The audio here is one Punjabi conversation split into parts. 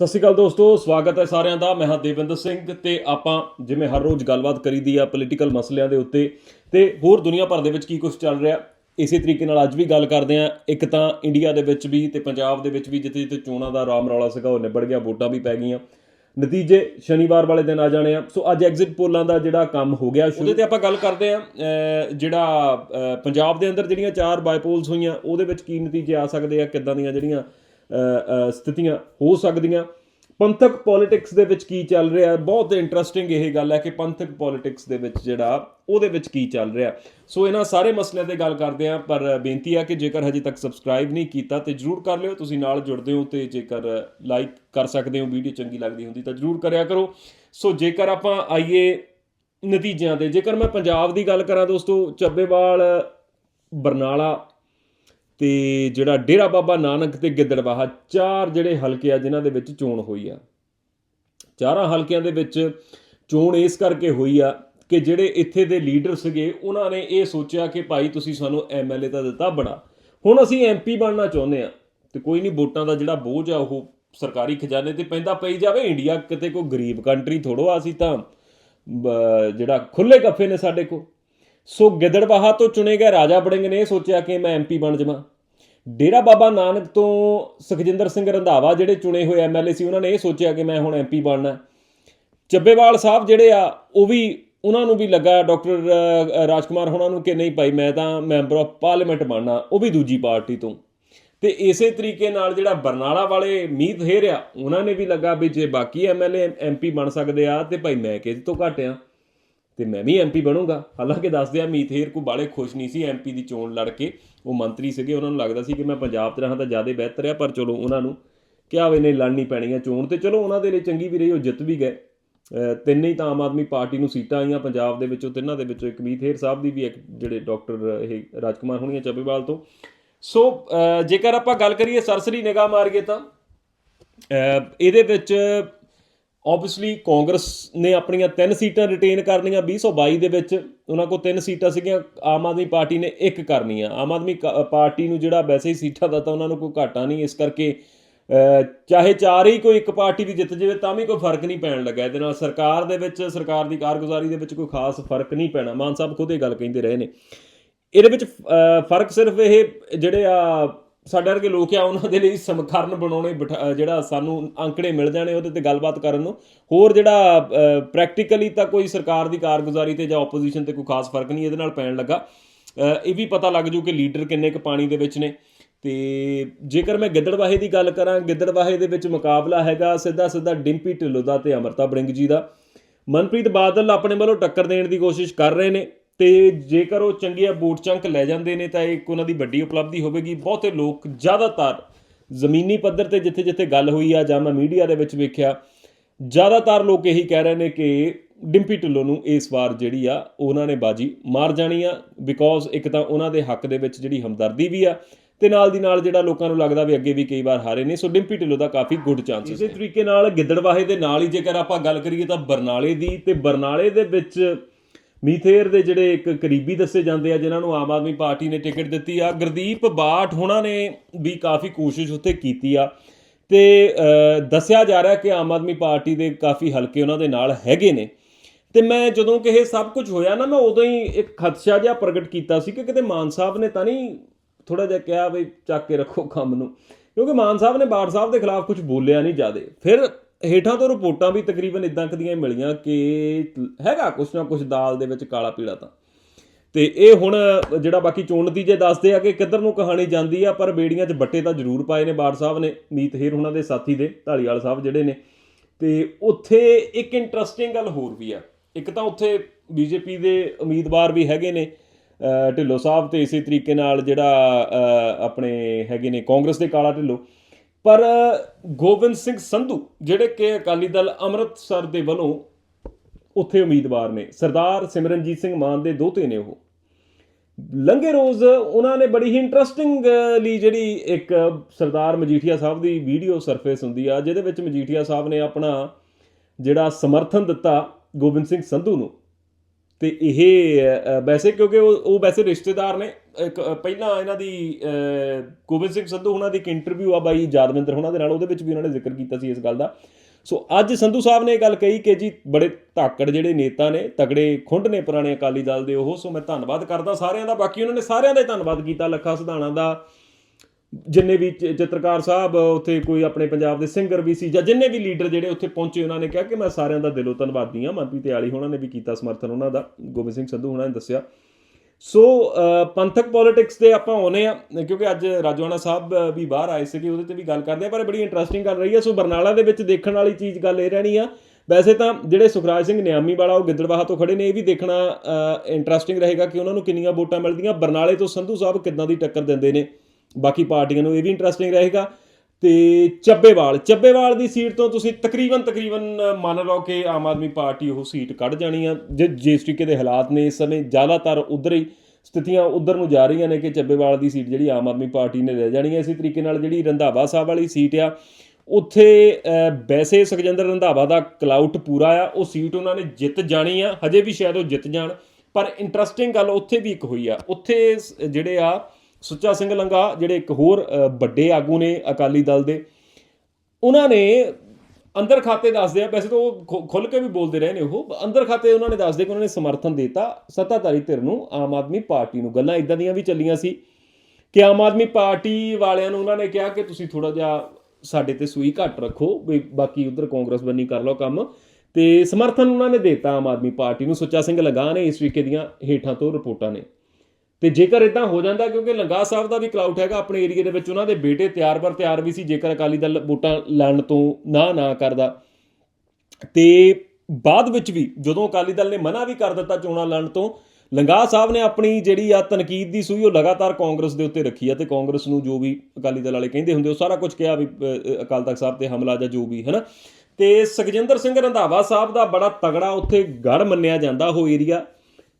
ਸਤਿ ਸ਼੍ਰੀ ਅਕਾਲ ਦੋਸਤੋ, ਸਵਾਗਤ ਹੈ ਸਾਰਿਆਂ ਦਾ। ਮੈਂ ਹਾਂ ਦੇਵਿੰਦਰ ਸਿੰਘ ਤੇ ਆਪਾਂ ਜਿਵੇਂ ਹਰ ਰੋਜ਼ ਗੱਲਬਾਤ ਕਰੀਦੀ ਆ ਪੋਲੀਟੀਕਲ ਮਸਲਿਆਂ ਦੇ ਉੱਤੇ। ਤੇ ਹੋਰ ਦੁਨੀਆ ਭਰ ਦੇ ਵਿੱਚ ਕੀ ਕੁਝ ਚੱਲ ਰਿਹਾ, ਇਸੇ ਤਰੀਕੇ ਨਾਲ ਅੱਜ ਵੀ ਗੱਲ ਕਰਦੇ ਆ ਇੱਕ ਤਾਂ ਇੰਡੀਆ ਦੇ ਵਿੱਚ ਵੀ ਤੇ ਪੰਜਾਬ ਦੇ ਵਿੱਚ ਵੀ ਜਿੱਥੇ ਜਿੱਥੇ ਚੋਣਾਂ ਦਾ ਰਾਮ ਰੌਲਾ ਸੀਗਾ, ਉਹ ਨਿਬੜ ਗਿਆ, ਵੋਟਾਂ ਵੀ ਪੈ ਗਈਆਂ। ਨਤੀਜੇ ਸ਼ਨੀਵਾਰ ਵਾਲੇ ਦਿਨ ਆ ਜਾਣੇ ਆ। ਸੋ ਅੱਜ ਐਗਜ਼ਿਟ ਪੋਲਾਂ ਦਾ ਜਿਹੜਾ ਕੰਮ ਹੋ ਗਿਆ ਉਹਦੇ ਤੇ ਆਪਾਂ ਗੱਲ ਕਰਦੇ ਆ ਜਿਹੜਾ ਪੰਜਾਬ ਦੇ ਅੰਦਰ ਜਿਹੜੀਆਂ ਚਾਰ ਬਾਈਪੋਲਸ ਹੋਈਆਂ, ਉਹਦੇ ਵਿੱਚ ਕੀ ਨਤੀਜੇ ਆ ਸਕਦੇ ਆ? ਕਿੱਦਾਂ ਦੀਆਂ ਜਿਹੜੀਆਂ ਸਥਿਤੀਆਂ ਹੋ ਸਕਦੀਆਂ। ਪੰਥਕ ਪੋਲਿਟਿਕਸ ਦੇ ਵਿੱਚ ਕੀ ਚੱਲ ਰਿਹਾ? ਬਹੁਤ ਇੰਟਰਸਟਿੰਗ ਇਹ ਗੱਲ ਹੈ ਕਿ ਪੰਥਕ ਪੋਲਿਟਿਕਸ ਦੇ ਵਿੱਚ ਜਿਹੜਾ, ਉਹਦੇ ਵਿੱਚ ਕੀ ਚੱਲ ਰਿਹਾ। ਸੋ ਇਹਨਾਂ ਸਾਰੇ ਮਸਲਿਆਂ ਤੇ ਗੱਲ ਕਰਦੇ ਆ ਪਰ ਬੇਨਤੀ ਆ ਕਿ ਜੇਕਰ ਹਜੇ ਤੱਕ ਸਬਸਕ੍ਰਾਈਬ ਨਹੀਂ ਕੀਤਾ, ਤੇ ਜਰੂਰ ਕਰ ਲਿਓ। ਤੁਸੀਂ ਨਾਲ ਜੁੜਦੇ ਹੋ ਤੇ ਜੇਕਰ ਲਾਈਕ ਕਰ ਸਕਦੇ ਹੋ ਵੀਡੀਓ ਚੰਗੀ ਲੱਗਦੀ ਹੁੰਦੀ ਤਾਂ ਜਰੂਰ ਕਰਿਆ ਕਰੋ। ਸੋ ਜੇਕਰ ਆਪਾਂ ਆਈਏ ਨਤੀਜਿਆਂ ਤੇ ਜੇਕਰ ਮੈਂ ਪੰਜਾਬ ਦੀ ਗੱਲ ਕਰਾਂ ਦੋਸਤੋ, ਚੱਬੇਵਾਲ, ਬਰਨਾਲਾ ਤੇ ਜਿਹੜਾ ਡੇਰਾ ਬਾਬਾ ਨਾਨਕ ਤੇ ਗਿੱਦੜਬਾਹਾ ਚਾਰ ਜਿਹੜੇ ਹਲਕੇ ਆ ਜਿਨ੍ਹਾਂ ਦੇ ਵਿੱਚ ਚੋਣ ਹੋਈ ਆ। ਚਾਰਾਂ ਹਲਕਿਆਂ ਦੇ ਵਿੱਚ ਚੋਣ ਇਸ ਕਰਕੇ ਹੋਈ ਆ ਕਿ ਜਿਹੜੇ ਇੱਥੇ ਦੇ ਲੀਡਰ ਸੀਗੇ, ਉਹਨਾਂ ਨੇ ਇਹ ਸੋਚਿਆ ਕਿ ਭਾਈ ਤੁਸੀਂ ਸਾਨੂੰ ਐਮਐਲਏ ਤਾਂ ਦਿੱਤਾ ਬੜਾ। ਹੁਣ ਅਸੀਂ ਐਮਪੀ ਬਣਨਾ ਚਾਹੁੰਦੇ ਆ ਤੇ ਕੋਈ ਨਹੀਂ ਵੋਟਾਂ ਦਾ ਜਿਹੜਾ ਬੋਝ ਆ, ਉਹ ਸਰਕਾਰੀ ਖਜ਼ਾਨੇ ਤੇ ਪੈਂਦਾ ਪਈ ਜਾਵੇ। ਇੰਡੀਆ ਕਿਤੇ ਕੋਈ ਗਰੀਬ ਕੰਟਰੀ ਥੋੜੋ ਆ ਅਸੀਂ ਤਾਂ, ਬ- ਜਿਹੜਾ ਖੁੱਲੇ ਗੱਫੇ ਨੇ ਸਾਡੇ ਕੋਲ। ਸੋ ਗਿੱਦੜਬਾਹਾ ਤੋਂ ਚੁਣੇ ਗਏ ਰਾਜਾ ਬੜਿੰਗ ਨੇ ਇਹ ਸੋਚਿਆ ਕਿ ਮੈਂ ਐਮਪੀ ਬਣ ਜਾਵਾਂ। ਡੇਰਾ ਬਾਬਾ ਨਾਨਕ ਤੋਂ ਸੁਖਜਿੰਦਰ ਸਿੰਘ ਰੰਧਾਵਾ ਜਿਹੜੇ ਚੁਣੇ ਹੋਏ ਐਮਐਲਏ ਸੀ, ਉਹਨਾਂ ਨੇ ਇਹ ਸੋਚਿਆ ਕਿ ਮੈਂ ਹੁਣ ਐਮਪੀ ਬਣਨਾ ਚੱਬੇਵਾਲ ਸਾਹਿਬ ਜਿਹੜੇ ਆ, ਉਹ ਵੀ, ਉਹਨਾਂ ਨੂੰ ਵੀ ਲੱਗਾ ਡਾਕਟਰ ਰਾਜਕੁਮਾਰ ਹੋਣਾ ਨੂੰ ਕਿ ਨਹੀਂ ਭਾਈ, ਮੈਂ ਤਾਂ ਮੈਂਬਰ ਆਫ ਪਾਰਲੀਮੈਂਟ ਬਣਨਾ, ਉਹ ਵੀ ਦੂਜੀ ਪਾਰਟੀ ਤੋਂ। ਤੇ ਇਸੇ ਤਰੀਕੇ ਨਾਲ ਜਿਹੜਾ ਬਰਨਾਲਾ ਵਾਲੇ ਮੀਤ ਹੇਰਿਆ, ਉਹਨਾਂ ਨੇ ਵੀ ਲੱਗਾ ਵੀ ਜੇ ਬਾਕੀ ਐਮਐਲਏ ਐਮਪੀ ਬਣ ਸਕਦੇ ਆ, ਤੇ ਭਾਈ ਮੈਂ ਕਿਹਦੇ ਤੋਂ ਘੱਟ ਆ? ਤੇ ਮੈਂ ਵੀ ਐਮਪੀ ਬਣੂੰਗਾ। ਹਾਲਾਂਕਿ ਦੱਸਦੇ ਆ ਹੇਰ ਕੋ ਬਾਲੇ ਖੁਸ਼ ਨਹੀਂ ਸੀ ਐਮਪੀ ਦੀ ਚੋਣ ਲੜ ਕੇ। ਉਹ ਮੰਤਰੀ ਸੀਗੇ, ਉਹਨਾਂ ਨੂੰ ਲੱਗਦਾ ਸੀ ਕਿ ਮੈਂ ਪੰਜਾਬ 'ਚ ਰਹਾਂ ਤਾਂ ਜ਼ਿਆਦਾ ਬਿਹਤਰ ਆ, ਪਰ ਚਲੋ ਉਹਨਾਂ ਨੂੰ ਕਿਹਾ ਵੀ ਨੇ ਲੜਨੀ ਪੈਣੀ ਆ ਚੋਣ ਤੇ। ਚਲੋ ਉਹਨਾਂ ਦੇ ਲਈ ਚੰਗੀ ਵੀ ਰਹੀ, ਉਹ ਜਿੱਤ ਵੀ ਗਏ। ਅਹ ਤਿੰਨੇ ਹੀ ਤਾਂ ਆਮ ਆਦਮੀ ਪਾਰਟੀ ਨੂੰ ਸੀਟਾਂ ਆਈਆਂ ਪੰਜਾਬ ਦੇ ਵਿੱਚੋਂ, ਤਿੰਨਾਂ ਦੇ ਵਿੱਚੋਂ ਇੱਕ ਮੀਤ ਹੇਰ ਸਾਹਿਬ ਦੀ ਵੀ ਇੱਕ ਜਿਹੜੇ ਡਾਕਟਰ ਇਹ ਰਾਜਕੁਮਾਰ ਹੋਣੀਆਂ ਚੱਬੇਵਾਲ ਤੋਂ। ਸੋ ਜੇਕਰ ਆਪਾਂ ਗੱਲ ਕਰੀਏ ਸਰਸਰੀ ਨਿਗਾਹ ਮਾਰੀਏ ਤਾਂ ਇਹਦੇ ਵਿੱਚ ਆਬਵੀਅਸਲੀ ਕਾਂਗਰਸ ਨੇ ਆਪਣੀਆਂ ਤਿੰਨ ਸੀਟਾਂ ਰਿਟੇਨ ਕਰਨੀਆਂ। 2022 ਦੇ ਵਿੱਚ ਉਹਨਾਂ ਕੋਲ ਤਿੰਨ ਸੀਟਾਂ ਸੀਗੀਆਂ। ਆਮ ਆਦਮੀ ਪਾਰਟੀ ਨੇ ਇੱਕ ਕਰਨੀ ਆ ਆਮ ਆਦਮੀ ਕ- ਪਾਰਟੀ ਨੂੰ ਜਿਹੜਾ ਵੈਸੇ ਹੀ ਸੀਟਾਂ ਦਾ ਤਾਂ ਉਹਨਾਂ ਨੂੰ ਕੋਈ ਘਾਟਾ ਨਹੀਂ। ਇਸ ਕਰਕੇ ਚਾਹੇ ਚਾਰ ਹੀ ਕੋਈ ਇੱਕ ਪਾਰਟੀ ਵੀ ਜਿੱਤ ਜਾਵੇ, ਤਾਂ ਵੀ ਕੋਈ ਫ਼ਰਕ ਨਹੀਂ ਪੈਣ ਲੱਗਾ। ਇਹਦੇ ਨਾਲ ਸਰਕਾਰ ਦੇ ਵਿੱਚ, ਸਰਕਾਰ ਦੀ ਕਾਰਗੁਜ਼ਾਰੀ ਦੇ ਵਿੱਚ ਕੋਈ ਖਾਸ ਫ਼ਰਕ ਨਹੀਂ ਪੈਣਾ। ਮਾਨ ਸਾਹਿਬ ਖੁਦ ਇਹ ਗੱਲ ਕਹਿੰਦੇ ਰਹੇ ਨੇ। ਇਹਦੇ ਵਿੱਚ ਫ਼ਰਕ ਸਿਰਫ ਇਹ ਜਿਹੜੇ ਆ ਸਾਡੇ ਵਰਗੇ ਲੋਕ ਆ, ਉਹਨਾਂ ਦੇ ਲਈ ਸਮਕਰਨ ਬਣਾਉਣੇ, ਬਿਠਾ- ਜਿਹੜਾ ਸਾਨੂੰ ਅੰਕੜੇ ਮਿਲ ਜਾਣੇ, ਉਹਦੇ ਤੇ ਗੱਲਬਾਤ ਕਰਨ ਨੂੰ। ਹੋਰ ਜਿਹੜਾ ਪ੍ਰੈਕਟੀਕਲੀ ਤਾਂ ਕੋਈ ਸਰਕਾਰ ਦੀ ਕਾਰਗੁਜ਼ਾਰੀ ਤੇ ਜਾਂ ਆਪੋਜੀਸ਼ਨ ਤੇ ਕੋਈ ਖਾਸ ਫ਼ਰਕ ਨਹੀਂ ਇਹਦੇ ਨਾਲ ਪੈਣ ਲੱਗਾ। ਇਹ ਵੀ ਪਤਾ ਲੱਗ ਜੂ ਕਿ ਲੀਡਰ ਕਿੰਨੇ ਕੁ ਪਾਣੀ ਦੇ ਵਿੱਚ ਨੇ। ਤੇ ਜੇਕਰ ਮੈਂ ਗਿੱਦੜਵਾਹੇ ਦੀ ਗੱਲ ਕਰਾਂ, ਗਿੱਦੜਵਾਹੇ ਦੇ ਵਿੱਚ ਮੁਕਾਬਲਾ ਹੈਗਾ ਸਿੱਧਾ ਸਿੱਧਾ ਡਿੰਪੀ ਢਿੱਲੋਂ ਦਾ ਤੇ ਅਮਰਤਾ ਬੜਿੰਗ ਜੀ ਦਾ। ਮਨਪ੍ਰੀਤ ਬਾਦਲ ਆਪਣੇ ਵੱਲੋਂ ਟੱਕਰ ਦੇਣ ਦੀ ਕੋਸ਼ਿਸ਼ ਕਰ ਰਹੇ ਨੇ। ਤੇ ਜੇਕਰ ਉਹ ਚੰਗੀਆਂ ਬੂਟ ਚੰਕ ਲੈ ਜਾਂਦੇ ਨੇ ਤਾਂ ਇੱਕ ਉਹਨਾਂ ਦੀ ਵੱਡੀ ਉਪਲਬਧੀ ਹੋਵੇਗੀ। ਬਹੁਤੇ ਲੋਕ ਜ਼ਿਆਦਾਤਰ ਜ਼ਮੀਨੀ ਪੱਧਰ ਤੇ ਜਿੱਥੇ ਜਿੱਥੇ ਗੱਲ ਹੋਈ ਆ ਜਾਂ ਮੈਂ ਮੀਡੀਆ ਦੇ ਵਿੱਚ ਵੇਖਿਆ ਜ਼ਿਆਦਾਤਰ ਲੋਕ ਇਹੀ ਕਹਿ ਰਹੇ ਨੇ ਕਿ ਡਿੰਪੀ ਢਿੱਲੋਂ ਨੂੰ ਇਸ ਵਾਰ ਜਿਹੜੀ ਆ ਉਹਨਾਂ ਨੇ ਬਾਜੀ ਮਾਰ ਜਾਣੀ ਆ ਬਿਕੋਜ਼ ਇੱਕ ਤਾਂ ਉਹਨਾਂ ਦੇ ਹੱਕ ਦੇ ਵਿੱਚ ਜਿਹੜੀ ਹਮਦਰਦੀ ਵੀ ਆ ਤੇ ਨਾਲ ਦੀ ਨਾਲ ਜਿਹੜਾ ਲੋਕਾਂ ਨੂੰ ਲੱਗਦਾ ਵੀ ਅੱਗੇ ਵੀ ਕਈ ਵਾਰ ਹਾਰੇ ਨੇ ਸੋ ਡਿੰਪੀ ਢਿੱਲੋਂ ਦਾ ਕਾਫੀ ਗੁੱਡ ਚਾਂਸਸ ਇਸੇ ਤਰੀਕੇ ਨਾਲ ਗਿੱਦੜਵਾਹੇ ਦੇ ਨਾਲ ਹੀ ਜੇਕਰ ਆਪਾਂ ਗੱਲ ਕਰੀਏ ਤਾਂ ਬਰਨਾਲੇ ਦੀ ਤੇ ਬਰਨਾਲੇ ਦੇ ਵਿੱਚ ਮੀਥੇਰ ਦੇ ਜਿਹੜੇ ਇੱਕ ਕਰੀਬੀ ਦੱਸੇ ਜਾਂਦੇ ਆ, ਜਿਨ੍ਹਾਂ ਨੂੰ ਆਮ ਆਦਮੀ ਪਾਰਟੀ ਨੇ ਟਿਕਟ ਦਿੱਤੀ ਆ। ਗੁਰਦੀਪ ਬਾਠ ਉਹਨਾਂ ਨੇ ਵੀ ਕਾਫੀ ਕੋਸ਼ਿਸ਼ ਉੱਤੇ ਕੀਤੀ ਆ। ਤੇ ਦੱਸਿਆ ਜਾ ਰਿਹਾ ਕਿ ਆਮ ਆਦਮੀ ਪਾਰਟੀ ਦੇ ਕਾਫੀ ਹਲਕੇ ਉਹਨਾਂ ਦੇ ਨਾਲ ਹੈਗੇ ਨੇ। ਤੇ ਮੈਂ ਜਦੋਂ ਕਿ ਇਹ ਸਭ ਕੁਝ ਹੋਇਆ ਨਾ, ਮੈਂ ਉਦੋਂ ਹੀ ਇੱਕ ਖਦਸ਼ਾ ਜਿਹਾ ਪ੍ਰਗਟ ਕੀਤਾ ਸੀ ਕਿ ਕਿਤੇ ਮਾਨ ਸਾਹਿਬ ਨੇ ਤਾਂ ਨਹੀਂ ਥੋੜਾ ਜਿਹਾ ਕਿਹਾ ਵੀ ਚੱਕ ਕੇ ਰੱਖੋ ਕੰਮ ਨੂੰ। ਕਿਉਂਕਿ ਮਾਨ ਸਾਹਿਬ ਨੇ ਬਾਠ ਸਾਹਿਬ ਦੇ ਖਿਲਾਫ ਕੁਝ ਬੋਲਿਆ ਨਹੀਂ ਜਾਦੇ ਫਿਰ ਹੇਠਾਂ ਤੋਂ ਰਿਪੋਰਟਾਂ ਵੀ ਤਕਰੀਬਨ ਇਦਾਂ ਕਦੀਆਂ ਮਿਲੀਆਂ ਕਿ ਹੈਗਾ ਕੁਛ ਨਾ ਕੁਛ ਦਾਲ ਦੇ ਵਿੱਚ ਕਾਲਾ ਪੀਲਾ ਤਾਂ। ਤੇ ਇਹ ਹੁਣ ਜਿਹੜਾ ਬਾਕੀ ਚੋਣ ਨਤੀਜੇ ਦੱਸਦੇ ਆ ਕਿ ਕਿੱਧਰ ਨੂੰ ਕਹਾਣੀ ਜਾਂਦੀ ਆ, ਪਰ ਬੇੜੀਆਂ 'ਚ ਬੱਟੇ ਤਾਂ ਜ਼ਰੂਰ ਪਾਏ ਨੇ ਬਾੜ ਸਾਹਿਬ ਨੇ, ਮੀਤ ਹੇਰ ਉਹਨਾਂ ਦੇ ਸਾਥੀ ਦੇ, ਢਾਲੀਵਾਲ ਸਾਹਿਬ ਜਿਹੜੇ ਨੇ। ਤੇ ਉੱਥੇ ਇੱਕ ਇੰਟਰਸਟਿੰਗ ਗੱਲ ਹੋਰ ਵੀ ਆ। ਇੱਕ ਤਾਂ ਉੱਥੇ ਬੀਜੇਪੀ ਦੇ ਉਮੀਦਵਾਰ ਵੀ ਹੈਗੇ ਨੇ ਅਹ ਢਿੱਲੋਂ ਸਾਹਿਬ ਤੇ ਇਸੇ ਤਰੀਕੇ ਨਾਲ ਜਿਹੜਾ ਆਪਣੇ ਹੈਗੇ ਨੇ ਕਾਂਗਰਸ ਦੇ ਕਾਲਾ ਢਿੱਲੋਂ। ਪਰ ਗੋਬਿੰਦ ਸਿੰਘ ਸੰਧੂ, ਜਿਹੜੇ ਕਿ ਅਕਾਲੀ ਦਲ ਅੰਮ੍ਰਿਤਸਰ ਦੇ ਵੱਲੋਂ ਉੱਥੇ ਉਮੀਦਵਾਰ ਨੇ, ਸਰਦਾਰ ਸਿਮਰਨਜੀਤ ਸਿੰਘ ਮਾਨ ਦੇ ਦੋਤੇ ਨੇ ਉਹ। ਲੰਘੇ ਰੋਜ਼ ਉਹਨਾਂ ਨੇ ਬੜੀ ਹੀ ਇੰਟਰਸਟਿੰਗਲੀ ਜਿਹੜੀ ਇੱਕ ਸਰਦਾਰ ਮਜੀਠੀਆ ਸਾਹਿਬ ਦੀ ਵੀਡੀਓ ਸਰਫੇਸ ਹੁੰਦੀ ਆ, ਜਿਹਦੇ ਵਿੱਚ ਮਜੀਠੀਆ ਸਾਹਿਬ ਨੇ ਆਪਣਾ ਜਿਹੜਾ ਸਮਰਥਨ ਦਿੱਤਾ ਗੋਬਿੰਦ ਸਿੰਘ ਸੰਧੂ ਨੂੰ। ਤੇ ਇਹ ਵੈਸੇ ਕਿਉਂਕਿ ਉਹ ਉਹ ਵੈਸੇ ਰਿਸ਼ਤੇਦਾਰ ਨੇ, ਇੱਕ ਪਹਿਲਾਂ ਇਹਨਾਂ ਦੀ ਗੋਬਿੰਦ ਸਿੰਘ ਸੰਧੂ ਉਹਨਾਂ ਦੀ ਇੱਕ ਇੰਟਰਵਿਊ ਆ ਬਾਈ ਯਾਦਵਿੰਦਰ ਉਹਨਾਂ ਦੇ ਨਾਲ, ਉਹਦੇ ਵਿੱਚ ਵੀ ਉਹਨਾਂ ਨੇ ਜ਼ਿਕਰ ਕੀਤਾ ਸੀ ਇਸ ਗੱਲ ਦਾ। ਸੋ ਅੱਜ ਸੰਧੂ ਸਾਹਿਬ ਨੇ ਇਹ ਗੱਲ ਕਹੀ ਕਿ ਜੀ, ਬੜੇ ਧਾਕੜ ਜਿਹੜੇ ਨੇਤਾ ਨੇ, ਤਗੜੇ ਖੁੰਡ ਨੇ ਪੁਰਾਣੇ ਅਕਾਲੀ ਦਲ ਦੇ ਉਹ, ਸੋ ਮੈਂ ਧੰਨਵਾਦ ਕਰਦਾ ਸਾਰਿਆਂ ਦਾ, ਬਾਕੀ ਉਹਨਾਂ ਨੇ ਸਾਰਿਆਂ ਦਾ ਹੀ ਧੰਨਵਾਦ ਕੀਤਾ, ਲੱਖਾ ਸਿਧਾਣਾ ਦਾ ਜਿੰਨੇ ਵੀ ਚਿੱਤਰਕਾਰ ਸਾਹਿਬ, ਉੱਥੇ ਕੋਈ ਆਪਣੇ ਪੰਜਾਬ ਦੇ ਸਿੰਗਰ ਵੀ ਸੀ ਜਾਂ ਜਿੰਨੇ ਵੀ ਲੀਡਰ ਜਿਹੜੇ ਉੱਥੇ ਪਹੁੰਚੇ, ਉਹਨਾਂ ਨੇ ਕਿਹਾ ਕਿ ਮੈਂ ਸਾਰਿਆਂ ਦਾ ਦਿਲੋਂ ਧੰਨਵਾਦੀ ਹਾਂ। ਮਨਪ੍ਰੀਤ ਆਲੀ ਹੋਣਾ ਨੇ ਵੀ ਕੀਤਾ ਸਮਰਥਨ ਉਹਨਾਂ ਦਾ। ਗੋਬਿੰਦ ਸਿੰਘ ਸੰਧੂ ਹੋਣਾ ਨੇ ਦੱਸਿਆ। ਸੋ ਪੰਥਕ ਪੋਲਿਟਿਕਸ ਤੇ ਆਪਾਂ ਆਉਨੇ ਆ ਕਿਉਂਕਿ ਅੱਜ ਰਾਜਵਾਨਾ ਸਾਹਿਬ ਵੀ ਬਾਹਰ ਆਏ ਸੀਗੇ, ਉਹਦੇ ਤੇ ਵੀ ਗੱਲ ਕਰਦੇ ਆ ਪਰ ਇਹ ਬੜੀ ਇੰਟਰਸਟਿੰਗ ਗੱਲ ਰਹੀ ਹੈ। ਸੋ, ਬਰਨਾਲਾ ਦੇ ਵਿੱਚ ਦੇਖਣ ਵਾਲੀ ਚੀਜ਼ ਗੱਲ ਇਹ ਰਹਿਣੀ ਆ। ਵੈਸੇ ਤਾਂ ਜਿਹੜੇ ਸੁਖਰਾਜ ਸਿੰਘ ਨਿਆਮੀ ਵਾਲਾ ਉਹ ਗਿੱਦੜਵਾਹਾ ਤੋਂ ਖੜੇ ਨੇ, ਇਹ ਵੀ ਦੇਖਣਾ ਇੰਟਰਸਟਿੰਗ ਰਹੇਗਾ ਕਿ ਉਹਨਾਂ ਨੂੰ ਕਿੰਨੀਆਂ ਵੋਟਾਂ ਮਿਲਦੀਆਂ। ਬਰਨਾਲੇ ਤੋਂ ਸੰਧੂ ਸਾਹਿਬ ਕਿੱਦਾਂ ਦੀ ਟੱਕਰ ਦਿੰਦੇ ਨੇ। ਬਾਕੀ ਪਾਰਟੀਆਂ ਨੂੰ ਇਹ ਵੀ ਇੰਟਰਸਟਿੰਗ ਰਹੇਗਾ। ਤੇ ਚੱਬੇਵਾਲ ਚੱਬੇਵਾਲ ਦੀ ਸੀਟ ਤੋਂ ਤੁਸੀਂ ਤਕਰੀਬਨ ਤਕਰੀਬਨ ਮੰਨ ਲਓ ਕਿ ਆਮ ਆਦਮੀ ਪਾਰਟੀ ਉਹ ਸੀਟ ਕੱਢ ਜਾਣੀ ਆ। ਜੇ ਜਿਸ ਤਰੀਕੇ ਦੇ ਹਾਲਾਤ ਨੇ ਇਸ ਸਮੇਂ, ਜ਼ਿਆਦਾਤਰ ਉਧਰ ਹੀ ਸਥਿਤੀਆਂ ਉਧਰ ਨੂੰ ਜਾ ਰਹੀਆਂ ਨੇ ਕਿ ਚੱਬੇਵਾਲ ਦੀ ਸੀਟ ਜਿਹੜੀ ਆਮ ਆਦਮੀ ਪਾਰਟੀ ਨੇ ਲੈ ਜਾਣੀ ਹੈ ਇਸੇ ਤਰੀਕੇ ਨਾਲ ਜਿਹੜੀ ਰੰਧਾਵਾ ਸਾਹਿਬ ਵਾਲੀ ਸੀਟ ਆ, ਉੱਥੇ ਵੈਸੇ ਸੁਖਜਿੰਦਰ ਰੰਧਾਵਾ ਦਾ ਕਲਾਊਟ ਪੂਰਾ ਆ। ਉਹ ਸੀਟ ਉਹਨਾਂ ਨੇ ਜਿੱਤ ਜਾਣੀ ਆ। ਹਜੇ ਵੀ ਸ਼ਾਇਦ ਉਹ ਜਿੱਤ ਜਾਣ, ਪਰ ਇੰਟਰਸਟਿੰਗ ਗੱਲ ਉੱਥੇ ਵੀ ਇੱਕ ਹੋਈ ਆ। ਉੱਥੇ ਸ- ਜਿਹੜੇ ਆ ਸੁੱਚਾ ਸਿੰਘ ਲੰਗਾ, ਜਿਹੜੇ ਇੱਕ ਹੋਰ ਵੱਡੇ ਆਗੂ ਨੇ ਅਕਾਲੀ ਦਲ ਦੇ, ਉਹਨਾਂ ਨੇ ਅੰਦਰ ਖਾਤੇ ਦੱਸਦੇ ਆ, ਵੈਸੇ ਤਾਂ ਉਹ ਖੁ- ਖੁੱਲ੍ਹ ਕੇ ਵੀ ਬੋਲਦੇ ਰਹੇ ਨੇ ਉਹ ਅੰਦਰ ਖਾਤੇ ਉਹਨਾਂ ਨੇ ਦੱਸਦੇ ਕਿ ਉਹਨਾਂ ਨੇ ਸਮਰਥਨ ਦਿੱਤਾ ਸੱਤਾਧਾਰੀ ਧਿਰ ਨੂੰ, ਆਮ ਆਦਮੀ ਪਾਰਟੀ ਨੂੰ। ਗੱਲਾਂ ਇਦਾਂ ਦੀਆਂ ਵੀ ਚੱਲੀਆਂ ਸੀ ਕਿ ਆਮ ਆਦਮੀ ਪਾਰਟੀ ਵਾਲਿਆਂ ਨੂੰ ਉਹਨਾਂ ਨੇ ਕਿਹਾ ਕਿ ਤੁਸੀਂ ਥੋੜਾ ਜਿਹਾ ਸਾਡੇ ਤੇ ਸੂਈ ਘੱਟ ਰੱਖੋ, ਵੀ ਬਾਕੀ ਉਧਰ ਕਾਂਗਰਸ ਬੰਨੀ ਕਰ ਲਓ ਕੰਮ। ਤੇ ਸਮਰਥਨ ਉਹਨਾਂ ਨੇ ਦਿੱਤਾ ਆਮ ਆਦਮੀ ਪਾਰਟੀ ਨੂੰ, ਸੁੱਚਾ ਸਿੰਘ ਲਗਾ ਨੇ ਇਸ ਤਰੀਕੇ ਦੀਆਂ ਹੇਠਾਂ ਤੋਂ ਰਿਪੋਰਟਾਂ ਨੇ। ਤੇ ਜੇਕਰ ਇਦਾਂ ਹੋ ਜਾਂਦਾ, ਕਿਉਂਕਿ ਲੰਗਾ ਸਾਹਿਬ ਦਾ ਵੀ ਕਲਾਊਟ ਹੈਗਾ ਆਪਣੇ ਏਰੀਆ ਦੇ ਵਿੱਚ, ਉਹਨਾਂ ਦੇ ਬੇਟੇ ਤਿਆਰ ਬਰ ਤਿਆਰ ਵੀ ਸੀ, ਜੇਕਰ ਅਕਾਲੀ ਦਲ ਵੋਟਾਂ ਲੈਣ ਤੋਂ ਨਾ ਨਾ ਕਰਦਾ। ਤੇ ਬਾਅਦ ਵਿੱਚ ਵੀ ਜਦੋਂ ਅਕਾਲੀ ਦਲ ਨੇ ਮਨਾ ਵੀ ਕਰ ਦਿੱਤਾ ਚੋਣਾਂ ਲੜਨ ਤੋਂ ਲੰਗਾ ਸਾਹਿਬ ਨੇ ਆਪਣੀ ਜਿਹੜੀ ਆ ਤਨਕੀਦ ਦੀ ਸੂਈ, ਉਹ ਲਗਾਤਾਰ ਕਾਂਗਰਸ ਦੇ ਉੱਤੇ ਰੱਖੀ ਆ ਤੇ ਕਾਂਗਰਸ ਨੂੰ ਜੋ ਵੀ ਅਕਾਲੀ ਦਲ ਵਾਲੇ ਕਹਿੰਦੇ ਹੁੰਦੇ, ਉਹ ਸਾਰਾ ਕੁਝ ਕਿਹਾ ਵੀ ਅਕਾਲ ਤਖਤ ਸਾਹਿਬ ਤੇ ਹਮਲਾ ਜਾਂ ਜੋ ਵੀ ਹੈ ਨਾ ਤੇ ਸੁਖਜਿੰਦਰ ਸਿੰਘ ਰੰਧਾਵਾ ਸਾਹਿਬ ਦਾ ਬੜਾ ਤਗੜਾ ਉੱਥੇ ਗੜ ਮੰਨਿਆ ਜਾਂਦਾ, ਉਹ ਏਰੀਆ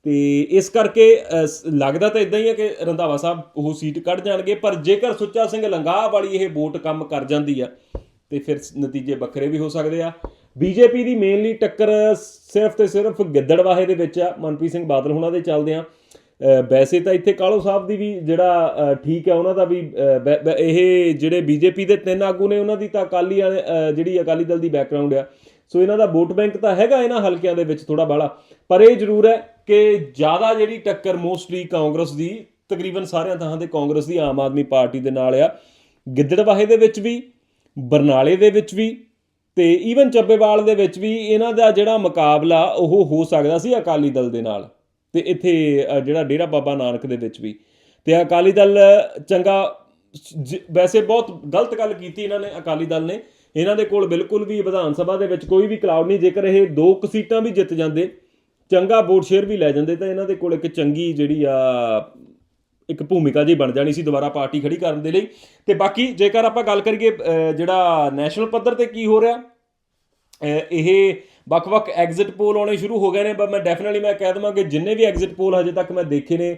ਤੇ ਇਸ ਕਰਕੇ ਲੱਗਦਾ ਤਾਂ ਇਦਾਂ ਹੀ ਹੈ ਕਿ ਰੰਧਾਵਾ ਸਾਹਿਬ ਉਹ ਸੀਟ ਕੱਢ ਜਾਣਗੇ ਪਰ ਜੇਕਰ ਸੁੱਚਾ ਸਿੰਘ ਲੰਗਾਹ ਵਾਲੀ ਇਹ ਵੋਟ ਕੰਮ ਕਰ ਜਾਂਦੀ ਆ ਤੇ ਫਿਰ ਨਤੀਜੇ ਵੱਖਰੇ ਵੀ ਹੋ ਸਕਦੇ ਆ। ਬੀਜੇਪੀ ਦੀ ਮੇਨਲੀ ਟੱਕਰ ਸਿਰਫ ਤੇ ਸਿਰਫ ਗਿੱਦੜਵਾਹੇ ਦੇ ਵਿੱਚ ਆ। ਮਨਪ੍ਰੀਤ ਸਿੰਘ ਬਾਦਲ ਹੁਣਾਂ ਦੇ ਚੱਲਦੇ ਆ। ਵੈਸੇ ਤਾਂ ਇੱਥੇ ਕਾਲੋ ਸਾਹਿਬ ਦੀ ਵੀ ਜਿਹੜਾ ਠੀਕ ਹੈ ਉਹਨਾਂ ਦਾ ਵੀ ਅ, ਬੈ- ਬੈ- ਇਹ ਜਿਹੜੇ ਬੀਜੇਪੀ ਦੇ ਤਿੰਨ ਆਗੂ ਨੇ ਉਹਨਾਂ ਦੀ ਤਾਂ ਅਕਾਲੀ ਵਾਲੇ, ਜਿਹੜੀ ਅਕਾਲੀ ਦਲ ਦੀ ਬੈਕਗ੍ਰਾਉਂਡ ਆ। ਸੋ ਇਹਨਾਂ ਦਾ ਵੋਟ ਬੈਂਕ ਤਾਂ ਹੈਗਾ ਇਹਨਾਂ ਹਲਕਿਆਂ ਦੇ ਵਿੱਚ ਥੋੜਾ ਬਾਲਾ ਪਰ ਇਹ ਜ਼ਰੂਰ ਹੈ ਕਿ ਜ਼ਿਆਦਾ ਜਿਹੜੀ ਟੱਕਰ ਮੋਸਟਲੀ ਕਾਂਗਰਸ ਦੀ, ਤਕਰੀਬਨ ਸਾਰਿਆਂ ਥਾਂ ਤੇ ਕਾਂਗਰਸ ਦੀ ਆਮ ਆਦਮੀ ਪਾਰਟੀ ਦੇ ਨਾਲ ਆ। ਗਿੱਦੜਵਾਹੇ ਦੇ ਵਿੱਚ ਵੀ, ਬਰਨਾਲੇ ਦੇ ਵਿੱਚ ਵੀ ਤੇ ਈਵਨ ਚੱਬੇਵਾਲ ਦੇ ਵਿੱਚ ਵੀ ਇਹਨਾਂ ਦਾ ਜਿਹੜਾ ਮੁਕਾਬਲਾ ਉਹ ਹੋ ਸਕਦਾ ਸੀ ਅਕਾਲੀ ਦਲ ਦੇ ਨਾਲ ਤੇ ਇੱਥੇ ਜਿਹੜਾ ਡੇਰਾ ਬਾਬਾ ਨਾਨਕ ਦੇ ਵਿੱਚ ਵੀ। ਤੇ ਅਕਾਲੀ ਦਲ, ਚੰਗਾ ਵੈਸੇ ਬਹੁਤ ਗਲਤ ਗੱਲ ਕੀਤੀ ਇਹਨਾਂ ਨੇ, ਅਕਾਲੀ ਦਲ ਨੇ। ਇਹਨਾਂ ਦੇ ਕੋਲ ਬਿਲਕੁਲ ਵੀ ਵਿਧਾਨ ਸਭਾ ਦੇ ਵਿੱਚ ਕੋਈ ਵੀ ਕਲਾਉਡ ਨਹੀਂ, ਜੇਕਰ ਇਹ ਦੋ ਕੁ ਸੀਟਾਂ ਵੀ ਜਿੱਤ ਜਾਂਦੇ ਚੰਗਾ ਵੋਟ ਸ਼ੇਅਰ ਵੀ ਲੈ ਜਾਂਦੇ ਤਾਂ ਇਹਨਾਂ ਦੇ ਕੋਲ ਇੱਕ ਚੰਗੀ ਜਿਹੜੀ ਆ, ਇੱਕ ਭੂਮਿਕਾ ਜੀ ਬਣ ਜਾਣੀ ਸੀ ਦੁਬਾਰਾ ਪਾਰਟੀ ਖੜੀ ਕਰਨ ਦੇ ਲਈ। ਤੇ ਬਾਕੀ ਜੇਕਰ ਆਪਾਂ ਗੱਲ ਕਰੀਏ ਜਿਹੜਾ ਨੈਸ਼ਨਲ ਪੱਧਰ ਤੇ ਕੀ ਹੋ ਰਿਹਾ ਇਹ ਵੱਖ-ਵੱਖ ਐਗਜ਼ਿਟ ਪੋਲ ਆਉਣੇ ਸ਼ੁਰੂ ਹੋ ਗਏ ਨੇ ਪਰ ਮੈਂ ਡੈਫੀਨਿਟਲੀ ਮੈਂ ਕਹਿ ਦਵਾਂ ਕਿ ਜਿੰਨੇ ਵੀ ਐਗਜ਼ਿਟ ਪੋਲ ਹਜੇ ਤੱਕ ਮੈਂ ਦੇਖੇ ਨੇ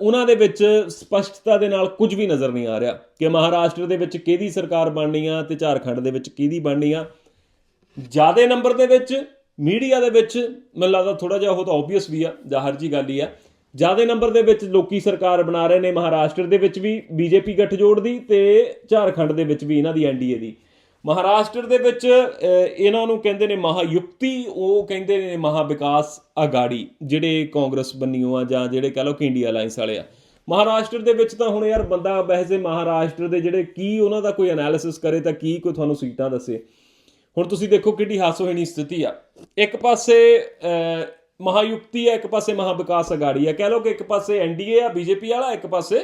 ਉਹਨਾਂ ਦੇ ਵਿੱਚ ਸਪਸ਼ਟਤਾ ਦੇ ਨਾਲ ਕੁਝ ਵੀ ਨਜ਼ਰ ਨਹੀਂ ਆ ਰਿਹਾ ਕਿ ਮਹਾਰਾਸ਼ਟਰ ਦੇ ਵਿੱਚ ਕਿਹਦੀ ਸਰਕਾਰ ਬਣਨੀ ਆ ਤੇ ਝਾਰਖੰਡ ਦੇ ਵਿੱਚ ਕਿਹਦੀ ਬਣਨੀ ਆ। ਜ਼ਿਆਦਾ ਨੰਬਰ ਦੇ ਵਿੱਚ ਮੀਡੀਆ ਦੇ ਵਿੱਚ ਮੈਨੂੰ ਲੱਗਦਾ ਥੋੜਾ ਜਿਹਾ ਉਹ ਤਾਂ ਆਬਵੀਅਸ ਵੀ ਆ, ਜ਼ਾਹਰ ਜੀ ਗੱਲ ਹੀ ਆ। ਜ਼ਿਆਦਾ ਨੰਬਰ ਦੇ ਵਿੱਚ ਲੋਕੀ ਸਰਕਾਰ ਬਣਾ ਰਹੇ ਨੇ, ਮਹਾਰਾਸ਼ਟਰ ਦੇ ਵਿੱਚ ਵੀ, ਬੀਜੇਪੀ ਗੱਠਜੋੜ ਦੀ ਤੇ ਝਾਰਖੰਡ ਦੇ ਵਿੱਚ ਵੀ ਇਹਨਾਂ ਦੀ ਐਨਡੀਏ ਦੀ। ਮਹਾਰਾਸ਼ਟਰ ਦੇ ਵਿੱਚ ਇਹਨਾਂ ਨੂੰ ਕਹਿੰਦੇ ਨੇ ਮਹਾਯੁਕਤੀ, ਉਹ ਕਹਿੰਦੇ ਨੇ ਮਹਾ ਵਿਕਾਸ ਅਗਾੜੀ, ਜਿਹੜੇ ਕਾਂਗਰਸ ਬੰਨੀਓ ਆ ਜਾਂ ਜਿਹੜੇ ਕਹ ਲਓ ਕਿ ਇੰਡੀਆ ਅਲਾਈਅੰਸ ਵਾਲੇ ਆ। ਮਹਾਰਾਸ਼ਟਰ ਦੇ ਵਿੱਚ ਤਾਂ ਹੁਣ ਯਾਰ ਬੰਦਾ ਬਹਿਸੇ ਮਹਾਰਾਸ਼ਟਰ ਦੇ ਜਿਹੜੇ ਕੀ ਉਹਨਾਂ ਦਾ ਕੋਈ ਐਨਾਲਿਸਿਸ ਕਰੇ ਤਾਂ ਕੀ ਕੋਈ ਤੁਹਾਨੂੰ ਸੀਟਾਂ ਦੱਸੇ। ਹੁਣ ਤੁਸੀਂ ਦੇਖੋ ਕਿੰਨੀ ਹਾਸੋਹੀਣੀ ਸਥਿਤੀ ਆ। ਇੱਕ ਪਾਸੇ ਅਹ, ਮਹਾਯੁਕਤੀ ਹੈ ਇੱਕ ਪਾਸੇ ਮਹਾ ਵਿਕਾਸ ਅਗਾੜੀ ਹੈ। ਕਹਿ ਲਓ ਕਿ ਇੱਕ ਪਾਸੇ ਐਨਡੀਏ ਆ ਬੀਜੇਪੀ ਵਾਲਾ ਇੱਕ ਪਾਸੇ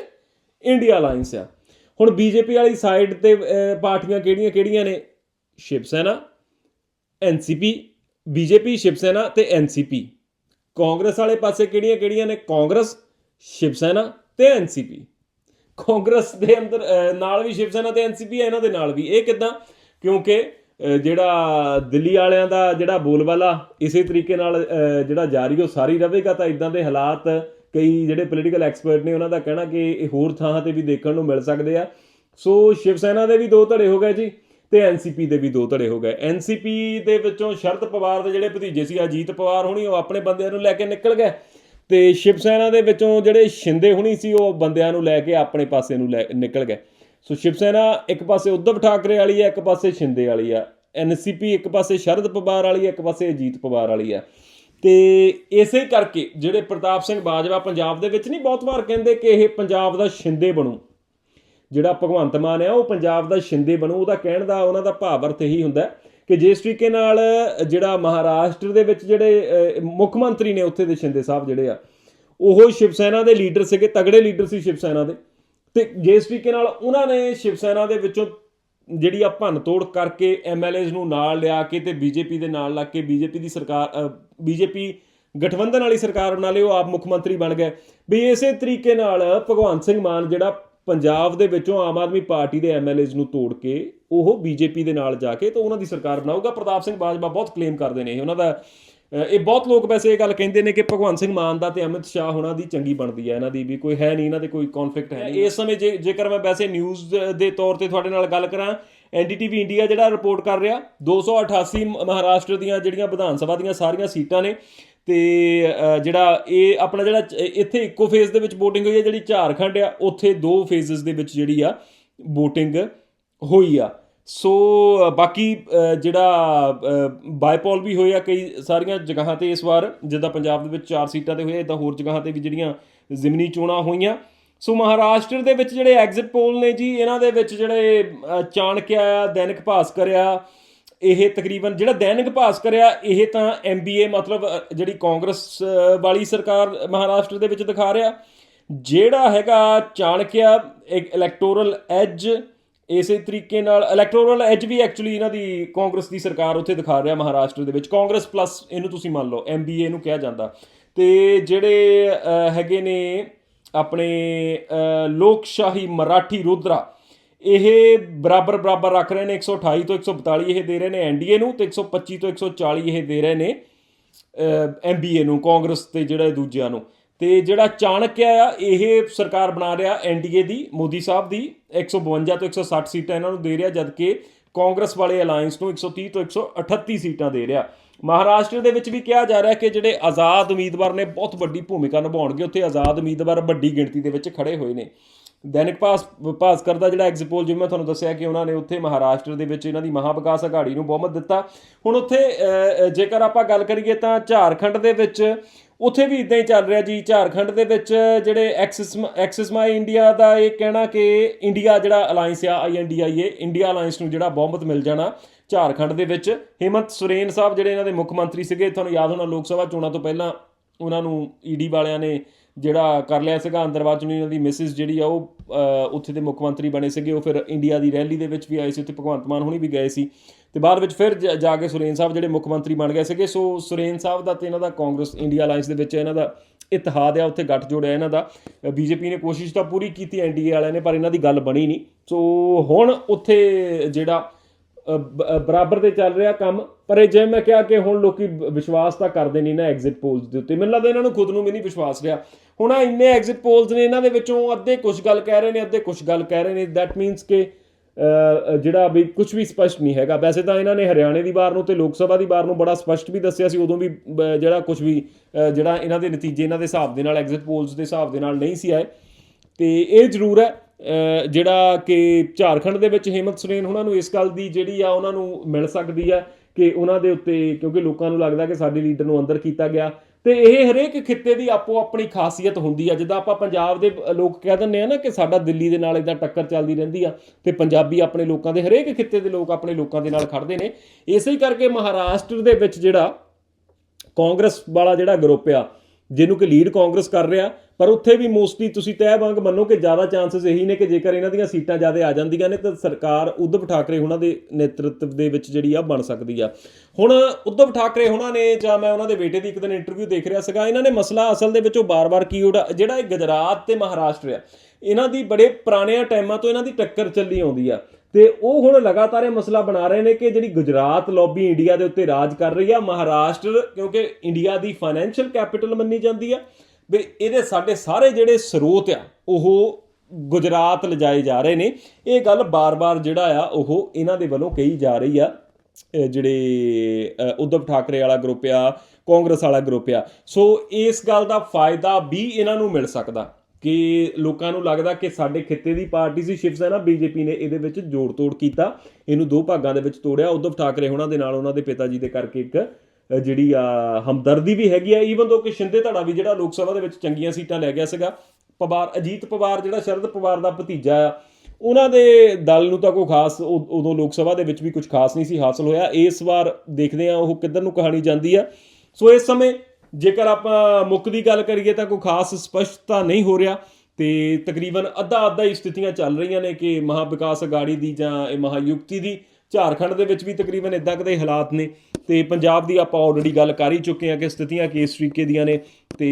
ਇੰਡੀਆ ਅਲਾਈਅੰਸ ਆ। ਹੁਣ ਬੀਜੇਪੀ ਵਾਲੀ ਸਾਈਡ ਤੇ ਪਾਰਟੀਆਂ ਕਿਹੜੀਆਂ ਕਿਹੜੀਆਂ ਨੇ? ਸ਼ਿਵ ਸੈਨਾ ਐਨਸੀਪੀ ਬੀਜੇਪੀ ਸ਼ਿਵ ਸੈਨਾ ਤੇ ਐਨਸੀਪੀ ਕਾਂਗਰਸ ਵਾਲੇ ਪਾਸੇ ਕਿਹੜੀਆਂ ਕਿਹੜੀਆਂ ਨੇ? ਕਾਂਗਰਸ ਸ਼ਿਵ ਸੈਨਾ ਤੇ ਐਨਸੀਪੀ ਕਾਂਗਰਸ ਦੇ ਅੰਦਰ ਨਾਲ ਵੀ ਸ਼ਿਵ ਸੈਨਾ ਤੇ ਐਨਸੀਪੀ ਹੈ ਇਹਨਾਂ ਦੇ ਨਾਲ ਵੀ। ਇਹ ਕਿਦਾਂ? ਕਿਉਂਕਿ ਜਿਹੜਾ ਦਿੱਲੀ ਵਾਲਿਆਂ ਦਾ ਜਿਹੜਾ ਬੋਲਬਾਲਾ, ਇਸੇ ਤਰੀਕੇ ਨਾਲ ਜਿਹੜਾ ਜਾਰੀ ਉਹ ਸਾਰੀ ਰਹੇਗਾ ਤਾਂ ਇਦਾਂ ਦੇ ਹਾਲਾਤ ਕਈ ਜਿਹੜੇ ਪੋਲੀਟੀਕਲ ਐਕਸਪਰਟ ਨੇ ਉਹਨਾਂ ਦਾ ਕਹਿਣਾ ਕਿ ਇਹ ਹੋਰ ਥਾਂ ਤੇ ਵੀ ਦੇਖਣ ਨੂੰ ਮਿਲ ਸਕਦੇ ਆ। ਸੋ ਸ਼ਿਵ ਸੈਨਾ ਦੇ ਵੀ ਦੋ ਧੜੇ ਹੋ ਗਏ ਜੀ ਤੇ ਐਨਸੀਪੀ ਦੇ ਵੀ ਦੋ ਧੜੇ ਹੋ ਗਏ। ਐਨਸੀਪੀ ਦੇ ਵਿੱਚੋਂ ਸ਼ਰਦ ਪਵਾਰ ਦੇ ਜਿਹੜੇ ਭਤੀਜੇ ਸੀ, ਅਜੀਤ ਪਵਾਰ ਹੋਣੀ, ਉਹ ਆਪਣੇ ਬੰਦਿਆਂ ਨੂੰ ਲੈ ਕੇ ਨਿਕਲ ਗਏ ਤੇ ਸ਼ਿਵ ਸੈਨਾ ਦੇ ਵਿੱਚੋਂ ਜਿਹੜੇ ਸ਼ਿੰਦੇ ਹੋਣੀ ਸੀ, ਉਹ ਬੰਦਿਆਂ ਨੂੰ ਲੈ ਕੇ ਆਪਣੇ ਪਾਸੇ ਨੂੰ ਲੈ ਨਿਕਲ ਗਏ। ਸੋ ਸ਼ਿਵ ਸੈਨਾ ਇੱਕ ਪਾਸੇ ਉद्धਵ ਠਾਕਰੇ ਵਾਲੀ ਹੈ, ਇੱਕ ਪਾਸੇ ਸ਼ਿੰਦੇ ਵਾਲੀ ਆ ਐਨਸੀਪੀ ਇੱਕ ਪਾਸੇ ਸ਼ਰਦ ਪਵਾਰ ਵਾਲੀ ਹੈ, ਇੱਕ ਪਾਸੇ ਅਜੀਤ ਪਵਾਰ ਵਾਲੀ ਆ ਤੇ ਇਸੇ ਕਰਕੇ ਜਿਹੜੇ ਪ੍ਰਤਾਪ ਸਿੰਘ ਬਾਜਵਾ ਪੰਜਾਬ ਦੇ ਵਿੱਚ ਨਹੀਂ, ਬਹੁਤ ਵਾਰ ਕਹਿੰਦੇ ਕਿ ਇਹ ਪੰਜਾਬ ਦਾ ਸ਼ਿੰਦੇ ਬਣੂ। ਜਿਹੜਾ ਭਗਵੰਤ ਮਾਨ ਆ ਉਹ ਪੰਜਾਬ ਦਾ ਸ਼ਿੰਦੇ ਬਣੂ। ਉਹਦਾ ਕਹਿਣ ਦਾ, ਉਹਨਾਂ ਦਾ ਭਾਵ ਅਰਥ ਇਹੀ ਹੁੰਦਾ ਕਿ ਜਿਸ ਤਰੀਕੇ ਨਾਲ ਜਿਹੜਾ ਮਹਾਰਾਸ਼ਟਰ ਦੇ ਵਿੱਚ ਜਿਹੜੇ ਮੁੱਖ ਮੰਤਰੀ ਨੇ ਉੱਥੇ ਦੇ ਸ਼ਿੰਦੇ ਸਾਹਿਬ ਜਿਹੜੇ ਆ, ਉਹ ਸ਼ਿਵ ਸੈਨਾ ਦੇ ਲੀਡਰ ਸੀਗੇ, ਤਗੜੇ ਲੀਡਰ ਸੀ ਸ਼ਿਵ ਸੈਨਾ ਦੇ। ਤੇ ਜਿਸ ਤਰੀਕੇ ਨਾਲ ਉਹਨਾਂ ਨੇ ਸ਼ਿਵ ਸੈਨਾ ਦੇ ਵਿੱਚੋਂ ਜਿਹੜੀ ਆ ਭੰਨ ਤੋੜ ਕਰਕੇ ਐਮਐਲਏਜ਼ ਨੂੰ ਨਾਲ ਲਿਆ ਕੇ ਤੇ ਬੀਜੇਪੀ ਦੇ ਨਾਲ ਲੱਗ ਕੇ ਬੀਜੇਪੀ ਦੀ ਸਰਕਾਰ ਬੀਜੇਪੀ ਗਠਬੰਧਨ ਵਾਲੀ ਸਰਕਾਰ ਬਣਾ ਲਈ, ਉਹ ਆਪ ਮੁੱਖ ਮੰਤਰੀ ਬਣ ਗਏ। ਵੀ ਇਸੇ ਤਰੀਕੇ ਨਾਲ ਭਗਵੰਤ ਸਿੰਘ ਮਾਨ ਜਿਹੜਾ ਪੰਜਾਬ ਦੇ ਵਿੱਚੋਂ ਆਮ ਆਦਮੀ ਪਾਰਟੀ ਦੇ ਐਮਐਲਏਜ਼ ਨੂੰ ਤੋੜ ਕੇ ਉਹ ਬੀਜੇਪੀ ਦੇ ਨਾਲ ਜਾ ਕੇ ਤਾਂ ਉਹਨਾਂ ਦੀ ਸਰਕਾਰ ਬਣਾਊਗਾ। ਪ੍ਰਤਾਪ ਸਿੰਘ ਬਾਜਵਾ ਬਹੁਤ ਕਲੇਮ ਕਰਦੇ ਨੇ ਇਹ। ਉਹਨਾਂ ਦਾ ਇਹ ਬਹੁਤ ਲੋਕ ਵੈਸੇ ਇਹ ਗੱਲ ਕਹਿੰਦੇ ਨੇ ਕਿ ਭਗਵੰਤ ਸਿੰਘ ਮਾਨ ਦਾ ਤੇ ਅਮਿਤ ਸ਼ਾਹ ਹੋਣਾ ਦੀ ਚੰਗੀ ਬਣਦੀ ਹੈ ਇਹਨਾਂ ਦੀ ਵੀ ਕੋਈ ਹੈ ਨਹੀਂ ਇਹਨਾਂ ਦੇ ਕੋਈ ਕਨਫਲਿਕਟ ਹੈ ਨਹੀਂ। ਇਸ ਸਮੇਂ ਜੇ ਜੇਕਰ ਮੈਂ ਵੈਸੇ ਨਿਊਜ਼ ਦੇ ਤੌਰ ਤੇ ਤੁਹਾਡੇ ਨਾਲ ਗੱਲ ਕਰਾਂ ਐਨਡੀਟੀਵੀ ਇੰਡੀਆ ਜਿਹੜਾ ਰਿਪੋਰਟ ਕਰ ਰਿਹਾ 288 ਮਹਾਰਾਸ਼ਟਰ ਦੀਆਂ ਜਿਹੜੀਆਂ ਵਿਧਾਨ ਸਭਾ ਦੀਆਂ ਸਾਰੀਆਂ ਸੀਟਾਂ ਨੇ ਤੇ ਜਿਹੜਾ ਇਹ ਆਪਣਾ ਜਿਹੜਾ ਇੱਥੇ ਇੱਕੋ ਫੇਜ਼ ਦੇ ਵਿੱਚ VOTING ਹੋਈ ਹੈ ਜਿਹੜੀ ਝਾਰਖੰਡ ਆ ਉੱਥੇ ਦੋ ਫੇਜ਼ਸ ਦੇ ਵਿੱਚ ਜਿਹੜੀ ਆ VOTING ਹੋਈ ਆ। ਸੋ ਬਾਕੀ ਜਿਹੜਾ ਬਾਈਪੋਲ ਵੀ ਹੋਇਆ ਕਈ ਸਾਰੀਆਂ ਜਗ੍ਹਾਵਾਂ ਤੇ ਇਸ ਵਾਰ, ਜਿੱਦਾਂ ਪੰਜਾਬ ਦੇ ਵਿੱਚ ਚਾਰ ਸੀਟਾਂ ਤੇ ਹੋਇਆ ਇਦਾਂ ਹੋਰ ਜਗ੍ਹਾਵਾਂ ਤੇ ਵੀ ਜਿਹੜੀਆਂ ਜ਼ਿਮਨੀ ਚੋਣਾਂ ਹੋਈਆਂ। ਸੋ ਮਹਾਰਾਸ਼ਟਰ ਦੇ ਵਿੱਚ ਜਿਹੜੇ ਐਗਜ਼ਿਟ ਪੋਲ ਨੇ ਜੀ, ਇਹਨਾਂ ਦੇ ਵਿੱਚ ਜਿਹੜੇ ਚਾਣਕਿਆ ਆ, ਦੈਨਿਕ ਭਾਸਕਰ ਆ, ਇਹ ਤਕਰੀਬਨ ਜਿਹੜਾ ਦੈਨਿਕ ਭਾਸਕਰ ਆ, ਇਹ ਤਾਂ ਐਮਬੀਏ ਮਤਲਬ ਜਿਹੜੀ ਕਾਂਗਰਸ ਵਾਲੀ ਸਰਕਾਰ ਮਹਾਰਾਸ਼ਟਰ ਦੇ ਵਿੱਚ ਦਿਖਾ ਰਿਹਾ। ਜਿਹੜਾ ਹੈਗਾ ਚਾਣਕਿਆ ਇੱਕ ਇਲੈਕਟੋਰਲ ਐਜ ਇਸੇ ਤਰੀਕੇ ਨਾਲ ਇਲੈਕਟੋਰਲ ਐਜ ਵੀ ਐਕਚੁਅਲੀ ਇਹਨਾਂ ਦੀ ਕਾਂਗਰਸ ਦੀ ਸਰਕਾਰ ਉੱਥੇ ਦਿਖਾ ਰਿਹਾ ਮਹਾਰਾਸ਼ਟਰ ਦੇ ਵਿੱਚ। ਕਾਂਗਰਸ ਪਲੱਸ ਇਹਨੂੰ ਤੁਸੀਂ ਮੰਨ ਲਓ ਐਮਬੀਏ ਨੂੰ ਕਿਹਾ ਜਾਂਦਾ। ਤੇ ਜਿਹੜੇ ਹੈਗੇ ਨੇ ਆਪਣੇ ਲੋਕਸ਼ਾਹੀ ਮਰਾਠੀ ਰੁਦਰਾ, ਇਹ ਬਰਾਬਰ ਬਰਾਬਰ ਰੱਖ ਰਹੇ ਨੇ 128 ਤੋਂ 142 ਇਹ ਦੇ ਰਹੇ ਨੇ ਐਨਡੀਏ ਨੂੰ ਤੇ 125 ਤੋਂ 140 ਇਹ ਦੇ ਰਹੇ ਨੇ ਐਮਬੀਏ ਨੂੰ, ਕਾਂਗਰਸ ਤੇ ਜਿਹੜਾ ਦੂਜਿਆਂ ਨੂੰ। ਤੇ ਜਿਹੜਾ ਚਾਣਕਿਆ ਆ, ਇਹ ਸਰਕਾਰ ਬਣਾ ਰਿਹਾ ਐਨਡੀਏ ਦੀ, ਮੋਦੀ ਸਾਹਿਬ ਦੀ। 152 ਤੋਂ 160 ਸੀਟਾਂ ਇਹਨਾਂ ਨੂੰ ਦੇ ਰਿਹਾ, ਜਦਕਿ ਕਾਂਗਰਸ ਵਾਲੇ ਅਲਾਈਅੰਸ ਨੂੰ 130 ਤੋਂ 138 ਸੀਟਾਂ ਦੇ ਰਿਹਾ। ਮਹਾਰਾਸ਼ਟਰ ਦੇ ਵਿੱਚ ਵੀ ਕਿਹਾ ਜਾ ਰਿਹਾ ਕਿ ਜਿਹੜੇ ਆਜ਼ਾਦ ਉਮੀਦਵਾਰ ਨੇ, ਬਹੁਤ ਵੱਡੀ ਭੂਮਿਕਾ ਨਿਭਾਉਣਗੇ। ਉੱਥੇ ਆਜ਼ਾਦ ਉਮੀਦਵਾਰ ਵੱਡੀ ਗਿਣਤੀ ਦੇ ਵਿੱਚ ਖੜੇ ਹੋਏ ਨੇ। ਦੈਨਿਕ ਭਾਸ, ਭਾਸਕਰ ਦਾ ਜਿਹੜਾ ਐਗਜ਼ਿਪੋਲ ਜਿਵੇਂ ਮੈਂ ਤੁਹਾਨੂੰ ਦੱਸਿਆ ਕਿ ਉਹਨਾਂ ਨੇ ਉੱਥੇ ਮਹਾਰਾਸ਼ਟਰ ਦੇ ਵਿੱਚ ਇਹਨਾਂ ਦੀ ਮਹਾ ਵਿਕਾਸ ਅਘਾੜੀ ਨੂੰ ਬਹੁਮਤ ਦਿੱਤਾ। ਹੁਣ ਉੱਥੇ ਜੇਕਰ ਆਪਾਂ ਗੱਲ ਕਰੀਏ ਤਾਂ ਝਾਰਖੰਡ ਦੇ ਵਿੱਚ ਉੱਥੇ ਵੀ ਇਦਾਂ ਹੀ ਚੱਲ ਰਿਹਾ ਜੀ, ਝਾਰਖੰਡ ਦੇ ਵਿੱਚ ਜਿਹੜੇ ਐਕਸਿਸ ਐਕਸਿਸ ਮਾਈ ਇੰਡੀਆ ਦਾ ਇਹ ਕਹਿਣਾ ਕਿ ਇੰਡੀਆ ਜਿਹੜਾ ਅਲਾਈਅੰਸ ਆ ਆਈਐਨਡੀਆਈਏ ਇੰਡੀਆ ਅਲਾਈਅੰਸ ਨੂੰ ਜਿਹੜਾ ਬਹੁਮਤ ਮਿਲ ਜਾਣਾ ਝਾਰਖੰਡ ਦੇ ਵਿੱਚ। ਹਿਮੰਤ ਸੁਰੇਨ ਸਾਹਿਬ ਜਿਹੜੇ ਇਹਨਾਂ ਦੇ ਮੁੱਖ ਮੰਤਰੀ ਸੀਗੇ, ਤੁਹਾਨੂੰ ਯਾਦ ਹੋਣਾ ਲੋਕ ਸਭਾ ਚੋਣਾਂ ਤੋਂ ਪਹਿਲਾਂ ਉਹਨਾਂ ਨੂੰ ਈਡੀ ਵਾਲਿਆਂ ਨੇ ਜਿਹੜਾ ਕਰ ਲਿਆ ਸੀਗਾ ਅੰਦਰਵਾਜ ਨੂੰ ਇਹਨਾਂ ਦੀ ਮਿਸਿਸ ਜਿਹੜੀ ਆ ਉਹ ਉੱਥੇ ਦੇ ਮੁੱਖ ਮੰਤਰੀ ਬਣੇ ਸੀਗੇ, ਉਹ ਫਿਰ ਇੰਡੀਆ ਦੀ ਰੈਲੀ ਦੇ ਵਿੱਚ ਵੀ ਆਏ ਸੀ, ਉੱਥੇ ਭਗਵੰਤ ਮਾਨ ਹੁਣੀ ਵੀ ਗਏ ਸੀ। ਤੇ ਬਾਅਦ ਵਿੱਚ ਫਿਰ ਜ- ਜਾ ਕੇ ਸੁਰੇਨ ਸਾਹਿਬ ਜਿਹੜੇ ਮੁੱਖ ਮੰਤਰੀ ਬਣ ਗਏ ਸੀਗੇ, ਸੋ ਸੁਰੇਨ ਸਾਹਿਬ ਦਾ ਤੇ ਇਹਨਾਂ ਦਾ ਕਾਂਗਰਸ, ਇੰਡੀਆ ਅਲਾਈਅੰਸ ਦੇ ਵਿੱਚ ਇਹਨਾਂ ਦਾ ਇਤਿਹਾਦ ਆ, ਉੱਥੇ ਗੱਠ ਜੋੜਿਆ ਇਹਨਾਂ ਦਾ। ਬੀਜੇਪੀ ਨੇ ਕੋਸ਼ਿਸ਼ ਤਾਂ ਪੂਰੀ ਕੀਤੀ ਐਨਡੀਏ ਵਾਲਿਆਂ ਨੇ, ਪਰ ਇਹਨਾਂ ਦੀ ਗੱਲ ਬਣੀ ਨਹੀਂ। ਸੋ ਹੁਣ ਉੱਥੇ ਜਿਹੜਾ ਬ- ਬਰਾਬਰ ਤੇ ਚੱਲ ਰਿਹਾ ਕੰਮ, ਪਰ ਇਹ ਜਿਵੇਂ ਮੈਂ ਕਿਹਾ ਕਿ ਹੁਣ ਲੋਕੀ ਬ- ਵਿਸ਼ਵਾਸ ਤਾਂ ਕਰਦੇ ਨਹੀਂ ਨਾ ਐਗਜ਼ਿਟ ਪੋਲਸ ਦੇ ਉੱਤੇ। ਮੈਨੂੰ ਲੱਗਦਾ ਇਹਨਾਂ ਨੂੰ ਖੁਦ ਨੂੰ ਵੀ ਨਹੀਂ ਵਿਸ਼ਵਾਸ ਰਿਹਾ। ਹੁਣ ਆ ਇੰਨੇ ਐਗਜ਼ਿਟ ਪੋਲਸ ਨੇ ਇਹਨਾਂ ਦੇ ਵਿੱਚੋਂ ਅੱਧੇ ਕੁਝ ਗੱਲ ਕਹਿ ਰਹੇ ਨੇ, ਅੱਧੇ ਕੁਝ ਗੱਲ ਕਹਿ ਰਹੇ ਨੇ। ਦੈਟ ਮੀਨਸ ਕਿ ਜਿਹੜਾ ਵੀ ਕੁਝ ਵੀ ਸਪਸ਼ਟ ਨਹੀਂ ਹੈਗਾ। ਵੈਸੇ ਤਾਂ ਇਹਨਾਂ ਨੇ ਹਰਿਆਣੇ ਦੀ ਵਾਰ ਨੂੰ ਤੇ ਲੋਕ ਸਭਾ ਦੀ ਵਾਰ ਨੂੰ ਬੜਾ ਸਪਸ਼ਟ ਵੀ ਦੱਸਿਆ ਸੀ। ਉਦੋਂ ਵੀ ਜਿਹੜਾ ਕੁਝ ਵੀ ਜਿਹੜਾ ਇਹਨਾਂ ਦੇ ਨਤੀਜੇ ਇਹਨਾਂ ਦੇ ਹਿਸਾਬ ਦੇ ਨਾਲ ਐਗਜ਼ਿਟ ਪੋਲਸ ਦੇ ਹਿਸਾਬ ਦੇ ਨਾਲ ਨਹੀਂ ਸੀ ਆਏ। ਤੇ ਇਹ ਜ਼ਰੂਰ ਹੈ ਜਿਹੜਾ ਕਿ ਝਾਰਖੰਡ ਦੇ ਵਿੱਚ ਹੇਮੰਤ ਸੁਰੇਨ ਉਹਨਾਂ ਨੂੰ ਇਸ ਗੱਲ ਦੀ ਜਿਹੜੀ ਆ ਉਹਨਾਂ ਨੂੰ ਮਿਲ ਸਕਦੀ ਆ ਕਿ ਉਹਨਾਂ ਦੇ ਉੱਤੇ, ਕਿਉਂਕਿ ਲੋਕਾਂ ਨੂੰ ਲੱਗਦਾ ਕਿ ਸਾਡੇ ਲੀਡਰ ਨੂੰ ਅੰਦਰ ਕੀਤਾ ਗਿਆ। ਤੇ ਇਹ ਹਰੇਕ ਖਿੱਤੇ ਦੀ ਆਪੋ ਆਪਣੀ ਖਾਸੀਅਤ ਹੁੰਦੀ ਆ। ਜਿੱਦਾਂ ਆਪਾਂ ਪੰਜਾਬ ਦੇ ਲੋਕ ਕਹਿ ਦਿੰਦੇ ਆ ਨਾ ਕਿ ਸਾਡਾ ਦਿੱਲੀ ਦੇ ਨਾਲ ਇਦਾਂ ਟੱਕਰ ਚੱਲਦੀ ਰਹਿੰਦੀ ਆ ਤੇ ਪੰਜਾਬੀ ਆਪਣੇ ਲੋਕਾਂ ਦੇ, ਹਰੇਕ ਖਿੱਤੇ ਦੇ ਲੋਕ ਆਪਣੇ ਲੋਕਾਂ ਦੇ ਨਾਲ ਖੜਦੇ ਨੇ। ਇਸੇ ਕਰਕੇ ਮਹਾਰਾਸ਼ਟਰ ਦੇ ਵਿੱਚ ਜਿਹੜਾ ਕਾਂਗਰਸ ਵਾਲਾ ਜਿਹੜਾ ਗਰੁੱਪ ਆ ਜਿਹਨੂੰ ਕਿ ਲੀਡ ਕਾਂਗਰਸ ਕਰ ਰਿਹਾ, ਪਰ ਉੱਥੇ ਵੀ ਮੋਸਟਲੀ ਤੁਸੀਂ ਤੈਅ ਵਾਂਗ ਮੰਨੋ ਕਿ ਜ਼ਿਆਦਾ ਚਾਂਸਸ ਇਹੀ ਨੇ ਕਿ ਜੇਕਰ ਇਹਨਾਂ ਦੀਆਂ ਸੀਟਾਂ ਜ਼ਿਆਦਾ ਆ ਜਾਂਦੀਆਂ ਨੇ ਤਾਂ ਸਰਕਾਰ ਉद्धਵ ਠਾਕਰੇ ਉਹਨਾਂ ਦੇ ਨੇਤਰਤਵ ਦੇ ਵਿੱਚ ਜਿਹੜੀ ਆ ਬਣ ਸਕਦੀ ਆ। ਹੁਣ ਉद्धਵ ਠਾਕਰੇ ਉਹਨਾਂ ਨੇ ਜਾਂ ਮੈਂ ਉਹਨਾਂ ਦੇ ਬੇਟੇ ਦੀ ਇੱਕ ਦਿਨ ਇੰਟਰਵਿਊ ਦੇਖ ਰਿਹਾ ਸੀਗਾ, ਇਹਨਾਂ ਨੇ ਮਸਲਾ ਅਸਲ ਦੇ ਵਿੱਚ ਉਹ ਬਾਰ-ਬਾਰ ਕੀ ਜਿਹੜਾ ਇਹ ਗੁਜਰਾਤ ਤੇ ਮਹਾਰਾਸ਼ਟਰ ਆ, ਇਹਨਾਂ ਦੀ ਬੜੇ ਪੁਰਾਣਿਆਂ ਟਾਈਮਾਂ ਤੋਂ ਇਹਨਾਂ ਦੀ ਟੱਕਰ ਚੱਲੀ ਆਉਂਦੀ ਆ। ਤੇ ਉਹ ਹੁਣ ਲਗਾਤਾਰ ਇਹ ਮਸਲਾ ਬਣਾ ਰਹੇ ਨੇ ਕਿ ਜਿਹੜੀ ਗੁਜਰਾਤ ਲੌਬੀ ਇੰਡੀਆ ਦੇ ਉੱਤੇ ਰਾਜ ਕਰ ਰਹੀ ਆ, ਮਹਾਰਾਸ਼ਟਰ, ਕਿਉਂਕਿ ਇੰਡੀਆ ਦੀ ਫਾਈਨੈਂਸ਼ੀਅਲ ਕੈਪੀਟਲ ਮੰਨੀ ਜਾਂਦੀ ਆ, ਵੀ ਇਹਦੇ ਸਾਡੇ ਸਾਰੇ ਜਿਹੜੇ ਸਰੋਤ ਆ, ਉਹ ਗੁਜਰਾਤ ਲਿਜਾਏ ਜਾ ਰਹੇ ਨੇ। ਇਹ ਗੱਲ ਬਾਰ-ਬਾਰ ਜਿਹੜਾ ਆ, ਉਹ ਇਹਨਾਂ ਦੇ ਵੱਲੋਂ ਕਹੀ ਜਾ ਰਹੀ ਆ ਜਿਹੜੇ ਅਹ ਉद्धਵ ਠਾਕਰੇ ਵਾਲਾ ਗਰੁੱਪ ਆ, ਕਾਂਗਰਸ ਵਾਲਾ ਗਰੁੱਪ ਆ। ਸੋ ਇਸ ਗੱਲ ਦਾ ਫਾਇਦਾ ਵੀ ਇਹਨਾਂ ਨੂੰ ਮਿਲ ਸਕਦਾ। ਕਿ ਲੋਕਾਂ ਨੂੰ ਲੱਗਦਾ ਕਿ ਸਾਡੇ ਖਿੱਤੇ ਦੀ ਪਾਰਟੀ ਸੀ, ਸ਼ਿਵ ਸੈਨਾ, ਬੀਜੇਪੀ ਨੇ ਇਹਦੇ ਵਿੱਚ ਜੋੜ ਤੋੜ ਕੀਤਾ। ਇਹਨੂੰ ਦੋ ਭਾਗਾਂ ਦੇ ਵਿੱਚ ਤੋੜਿਆ। ਉद्धਵ ਠਾਕਰੇ ਉਹਨਾਂ ਦੇ ਨਾਲ ਉਹਨਾਂ ਦੇ ਪਿਤਾ ਜੀ ਦੇ ਕਰਕੇ ਇੱਕ ਜਿਹੜੀ ਆ ਹਮਦਰਦੀ ਵੀ ਹੈਗੀ ਆ। ਈਵਨ ਦੋ ਕਿ ਸ਼ਿੰਦੇ ਧੜਾ ਵੀ ਜਿਹੜਾ ਲੋਕ ਸਭਾ ਦੇ ਵਿੱਚ ਚੰਗੀਆਂ ਸੀਟਾਂ ਲੈ ਗਿਆ ਸੀਗਾ, ਪਵਾਰ, ਅਜੀਤ ਪਵਾਰ ਜਿਹੜਾ ਸ਼ਰਦ ਪਵਾਰ ਦਾ ਭਤੀਜਾ ਆ, ਉਹਨਾਂ ਦੇ ਦਲ ਨੂੰ ਤਾਂ ਕੋਈ ਖਾਸ ਉ- ਉਦੋਂ ਲੋਕ ਸਭਾ ਦੇ ਵਿੱਚ ਵੀ ਕੁਝ ਖਾਸ ਨਹੀਂ ਸੀ ਹਾਸਲ ਹੋਇਆ। ਇਸ ਵਾਰ ਦੇਖਦੇ ਆ ਉਹ ਕਿੱਧਰ ਨੂੰ ਕਹਾਣੀ ਜਾਂਦੀ ਆ। ਸੋ ਇਸ ਸਮੇਂ ਜੇਕਰ ਆਪਾਂ ਮੁੱਖ ਦੀ ਗੱਲ ਕਰੀਏ ਤਾਂ ਕੋਈ ਖਾਸ ਸਪਸ਼ਟਤਾ ਨਹੀਂ ਹੋ ਰਿਹਾ ਤੇ ਤਕਰੀਬਨ ਅੱਧਾ ਅੱਧਾ ਹੀ ਸਥਿਤੀਆਂ ਚੱਲ ਰਹੀਆਂ ਨੇ ਕਿ ਮਹਾ ਵਿਕਾਸ ਅਗਾੜੀ ਦੀ ਜਾਂ ਇਹ ਮਹਾਯੁਕਤੀ ਦੀ, ਝਾਰਖੰਡ ਦੇ ਵਿੱਚ ਵੀ ਤਕਰੀਬਨ ਇਦਾਂ ਕਦੇ ਹਾਲਾਤ ਨੇ ਤੇ ਪੰਜਾਬ ਦੀ ਆਪਾਂ ਆਲਰੇਡੀ ਗੱਲ ਕਰ ਹੀ ਚੁੱਕੇ ਹਾਂ ਕਿ ਸਥਿਤੀਆਂ ਕਿਸ ਤਰੀਕੇ ਦੀਆਂ ਨੇ ਤੇ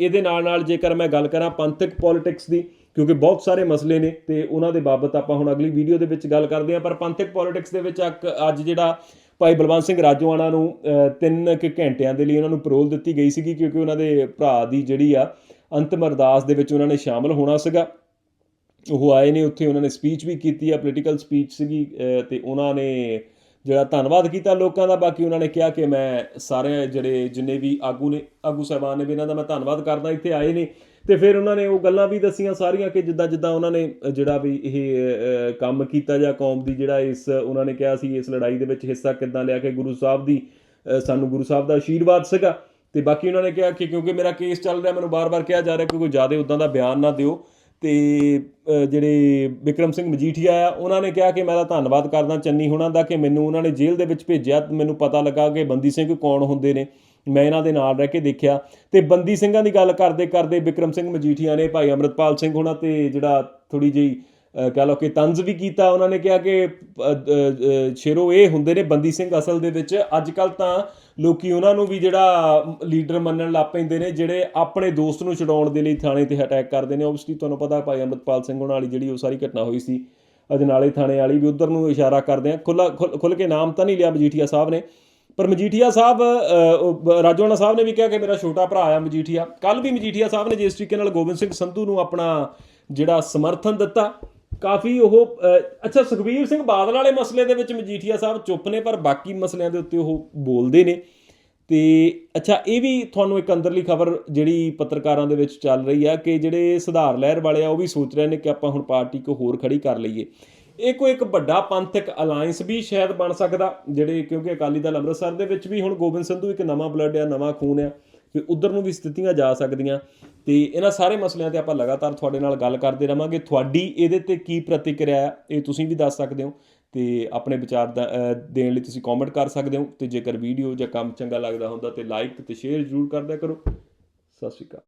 ਇਹਦੇ ਨਾਲ ਨਾਲ ਜੇਕਰ ਮੈਂ ਗੱਲ ਕਰਾਂ ਪੰਥਕ ਪੋਲਿਟਿਕਸ ਦੀ, ਕਿਉਂਕਿ ਬਹੁਤ ਸਾਰੇ ਮਸਲੇ ਨੇ ਤੇ ਉਹਨਾਂ ਦੇ ਬਾਬਤ ਆਪਾਂ ਹੁਣ ਅਗਲੀ ਵੀਡੀਓ ਦੇ ਵਿੱਚ ਗੱਲ ਕਰਦੇ ਹਾਂ, ਪਰ ਪੰਥਕ ਪੋਲਿਟਿਕਸ ਦੇ ਵਿੱਚ ਇੱਕ ਅੱਜ ਜਿਹੜਾ ਭਾਈ ਬਲਵੰਤ ਸਿੰਘ ਰਾਜੋਆਣਾ ਨੂੰ ਅਹ, ਤਿੰਨ ਕੁ ਘੰਟਿਆਂ ਦੇ ਲਈ ਉਹਨਾਂ ਨੂੰ ਪਰੋਲ ਦਿੱਤੀ ਗਈ ਸੀਗੀ ਕਿਉਂਕਿ ਉਹਨਾਂ ਦੇ ਭਰਾ ਦੀ ਜਿਹੜੀ ਆ ਅੰਤਮ ਅਰਦਾਸ ਦੇ ਵਿੱਚ ਉਹਨਾਂ ਨੇ ਸ਼ਾਮਲ ਹੋਣਾ ਸੀਗਾ। ਉਹ ਆਏ ਨੇ ਉੱਥੇ ਉਹਨਾਂ ਨੇ ਸਪੀਚ ਵੀ ਕੀਤੀ ਆ ਪੋਲੀਟੀਕਲ ਸਪੀਚ ਸੀਗੀ ਅਹ, ਤੇ ਉਹਨਾਂ ਨੇ ਜਿਹੜਾ ਧੰਨਵਾਦ ਕੀਤਾ ਲੋਕਾਂ ਦਾ ਬਾਕੀ ਉਹਨਾਂ ਨੇ ਕਿਹਾ ਕਿ ਮੈਂ ਸਾਰੇ ਜਿਹੜੇ ਜਿੰਨੇ ਵੀ ਆਗੂ ਨੇ ਆਗੂ ਸਾਹਿਬਾਨ ਨੇ ਵੀ ਇਹਨਾਂ ਦਾ ਮੈਂ ਧੰਨਵਾਦ ਕਰਦਾ ਇੱਥੇ ਆਏ ਨੇ। ਤੇ ਫਿਰ ਉਹਨਾਂ ਨੇ ਉਹ ਗੱਲਾਂ ਵੀ ਦੱਸੀਆਂ ਸਾਰੀਆਂ ਕਿ ਜਿੱਦਾਂ ਜਿੱਦਾਂ ਉਹਨਾਂ ਨੇ ਜਿਹੜਾ ਵੀ ਇਹ ਕੰਮ ਕੀਤਾ ਜਾਂ ਕੌਮ ਦੀ ਜਿਹੜਾ ਇਸ, ਉਹਨਾਂ ਨੇ ਕਿਹਾ ਸੀ ਇਸ ਲੜਾਈ ਦੇ ਵਿੱਚ ਹਿੱਸਾ ਕਿੱਦਾਂ ਲਿਆ ਕਿ ਗੁਰੂ ਸਾਹਿਬ ਦੀ ਸਾਨੂੰ ਗੁਰੂ ਸਾਹਿਬ ਦਾ ਆਸ਼ੀਰਵਾਦ ਸੀਗਾ। ਤੇ ਬਾਕੀ ਉਹਨਾਂ ਨੇ ਕਿਹਾ ਕਿ ਕਿਉਂਕਿ ਮੇਰਾ ਕੇਸ ਚੱਲ ਰਿਹਾ, ਮੈਨੂੰ ਬਾਰ-ਬਾਰ ਕਿਹਾ ਜਾ ਰਿਹਾ ਕਿ ਕੋਈ ਜ਼ਿਆਦਾ ਉਦਾਂ ਦਾ ਬਿਆਨ ਨਾ ਦਿਓ। ਤੇ ਜਿਹੜੇ ਵਿਕਰਮ ਸਿੰਘ ਮਜੀਠੀਆ ਆ, ਉਹਨਾਂ ਨੇ ਕਿਹਾ ਕਿ ਮੈਂ ਤਾਂ ਧੰਨਵਾਦ ਕਰਦਾ ਚੰਨੀ ਹੁਣਾਂ ਦਾ ਕਿ ਮੈਨੂੰ ਉਹਨਾਂ ਨੇ ਜੇਲ੍ਹ ਦੇ ਵਿੱਚ ਭੇਜਿਆ। ਮੈਨੂੰ ਪਤਾ ਲੱਗਾ ਕਿ ਬੰਦੀ ਸਿੰਘ ਕੌਣ ਹੁੰਦੇ ਨੇ। ਮੈਂ ਇਹਨਾਂ ਦੇ ਨਾਲ ਰਹਿ ਕੇ ਦੇਖਿਆ ਤੇ ਬੰਦੀ ਸਿੰਘਾਂ ਦੀ ਗੱਲ ਕਰਦੇ ਕਰਦੇ ਵਿਕਰਮ ਸਿੰਘ ਮਜੀਠੀਆ ਨੇ ਭਾਈ ਅਮਰਤਪਾਲ ਸਿੰਘ ਹੁਣਾਂ ਤੇ ਜਿਹੜਾ ਥੋੜੀ ਜਿਹੀ ਅ, ਕਹਿ ਲਓ ਕਿ ਤੰਜ਼ ਵੀ ਕੀਤਾ ਉਹਨਾਂ ਨੇ ਕਿਹਾ ਕਿ ਸ਼ੇਰੋ ਇਹ ਹੁੰਦੇ ਨੇ ਬੰਦੀ ਸਿੰਘ ਅਸਲ ਦੇ ਵਿੱਚ। ਅੱਜ ਕੱਲ ਤਾਂ ਲੋਕੀ ਉਹਨਾਂ ਨੂੰ ਵੀ ਜਿਹੜਾ ਲੀਡਰ ਮੰਨਣ ਲੱਗ ਪੈਂਦੇ ਨੇ ਜਿਹੜੇ ਆਪਣੇ ਦੋਸਤ ਨੂੰ ਛਡਾਉਣ ਦੇ ਲਈ ਥਾਣੇ ਤੇ ਅਟੈਕ ਕਰਦੇ ਨੇ। ਓਬਵੀਅਸਲੀ ਤੁਹਾਨੂੰ ਪਤਾ ਭਾਈ ਅਮਰਤਪਾਲ ਸਿੰਘ ਉਹਨਾਂ ਵਾਲੀ ਜਿਹੜੀ ਉਹ ਸਾਰੀ ਘਟਨਾ ਹੋਈ ਸੀ। ਅਜਨਾਲੇ ਥਾਣੇ ਵਾਲੀ ਵੀ ਉਧਰ ਨੂੰ ਇਸ਼ਾਰਾ ਕਰਦੇ ਆ। ਖੁੱਲਾ ਖੁੱਲ ਕੇ ਨਾਮ ਤਾਂ ਨਹੀਂ ਲਿਆ ਮਜੀਠੀਆ ਸਾਹਿਬ ਨੇ। ਪਰ ਮਜੀਠੀਆ ਸਾਹਿਬ ਅ, ਸਾਹਿਬ ਨੇ ਵੀ ਕਿਹਾ ਕਿ ਮੇਰਾ ਛੋਟਾ ਭਰਾ ਆ ਮਜੀਠੀਆ। ਕੱਲ ਵੀ ਮਜੀਠੀਆ ਸਾਹਿਬ ਨੇ ਜਿਸ ਤਰੀਕੇ ਨਾਲ ਗੋਬਿੰਦ ਸਿੰਘ ਸੰਧੂ ਨੂੰ ਆਪਣਾ ਜਿਹੜਾ ਸਮਰਥਨ ਦਿੱਤਾ ਕਾਫੀ ਉਹ ਅੱਛਾ ਸੁਖਬੀਰ ਸਿੰਘ ਬਾਦਲ ਵਾਲੇ ਮਸਲੇ ਦੇ ਵਿੱਚ ਮਜੀਠੀਆ ਸਾਹਿਬ ਚੁੱਪ ਨੇ ਪਰ ਬਾਕੀ ਮਸਲਿਆਂ ਦੇ ਉੱਤੇ ਉਹ ਬੋਲਦੇ ਨੇ। ਤੇ ਅੱਛਾ ਇਹ ਵੀ ਤੁਹਾਨੂੰ ਇੱਕ ਅੰਦਰਲੀ ਖਬਰ ਜਿਹੜੀ ਪੱਤਰਕਾਰਾਂ ਦੇ ਵਿੱਚ ਚੱਲ ਰਹੀ ਆ ਕਿ ਜਿਹੜੇ ਸੁਧਾਰ ਲਹਿਰ ਵਾਲੇ ਆ ਉਹ ਵੀ ਸੋਚ ਰਹੇ ਨੇ ਕਿ ਆਪਾਂ ਹੁਣ ਪਾਰਟੀ ਕੋ ਹੋਰ ਖੜੀ ਕਰ ਲਈਏ। ਇਹ ਕੋਈ ਇੱਕ ਵੱਡਾ ਪੰਥਕ ਅਲਾਈਅੰਸ ਵੀ ਸ਼ਾਇਦ ਬਣ ਸਕਦਾ, ਜਿਹੜੇ ਕਿਉਂਕਿ ਅਕਾਲੀ ਦਲ ਅੰਮ੍ਰਿਤਸਰ ਦੇ ਵਿੱਚ ਵੀ ਹੁਣ ਗੋਬਿੰਦ ਸੰਧੂ ਇੱਕ ਨਵਾਂ ਬਲੱਡ ਆ, ਨਵਾਂ ਖੂਨ ਆ ਵੀ ਉਧਰ ਨੂੰ ਵੀ ਸਥਿਤੀਆਂ ਜਾ ਸਕਦੀਆਂ। ਤੇ ਇਹਨਾਂ ਸਾਰੇ ਮਸਲਿਆਂ ਤੇ ਆਪਾਂ ਲਗਾਤਾਰ ਤੁਹਾਡੇ ਨਾਲ ਗੱਲ ਕਰਦੇ ਰਵਾਂਗੇ। ਤੁਹਾਡੀ ਇਹਦੇ ਤੇ ਕੀ ਪ੍ਰਤੀਕਿਰਿਆ ਹੈ ਇਹ ਤੁਸੀਂ ਵੀ ਦੱਸ ਸਕਦੇ ਹੋ। ਤੇ ਆਪਣੇ ਵਿਚਾਰ ਦਾ ਦੇਣ ਲਈ ਤੁਸੀਂ ਕਮੈਂਟ ਕਰ ਸਕਦੇ ਹੋ। ਤੇ ਜੇਕਰ ਵੀਡੀਓ ਜਾਂ ਕੰਮ ਚੰਗਾ ਲੱਗਦਾ ਹੁੰਦਾ ਤੇ ਲਾਈਕ ਤੇ ਸ਼ੇਅਰ ਜ਼ਰੂਰ ਕਰਦਿਆ ਕਰੋ। ਸਤਿ ਸ਼੍ਰੀ ਅਕਾਲ।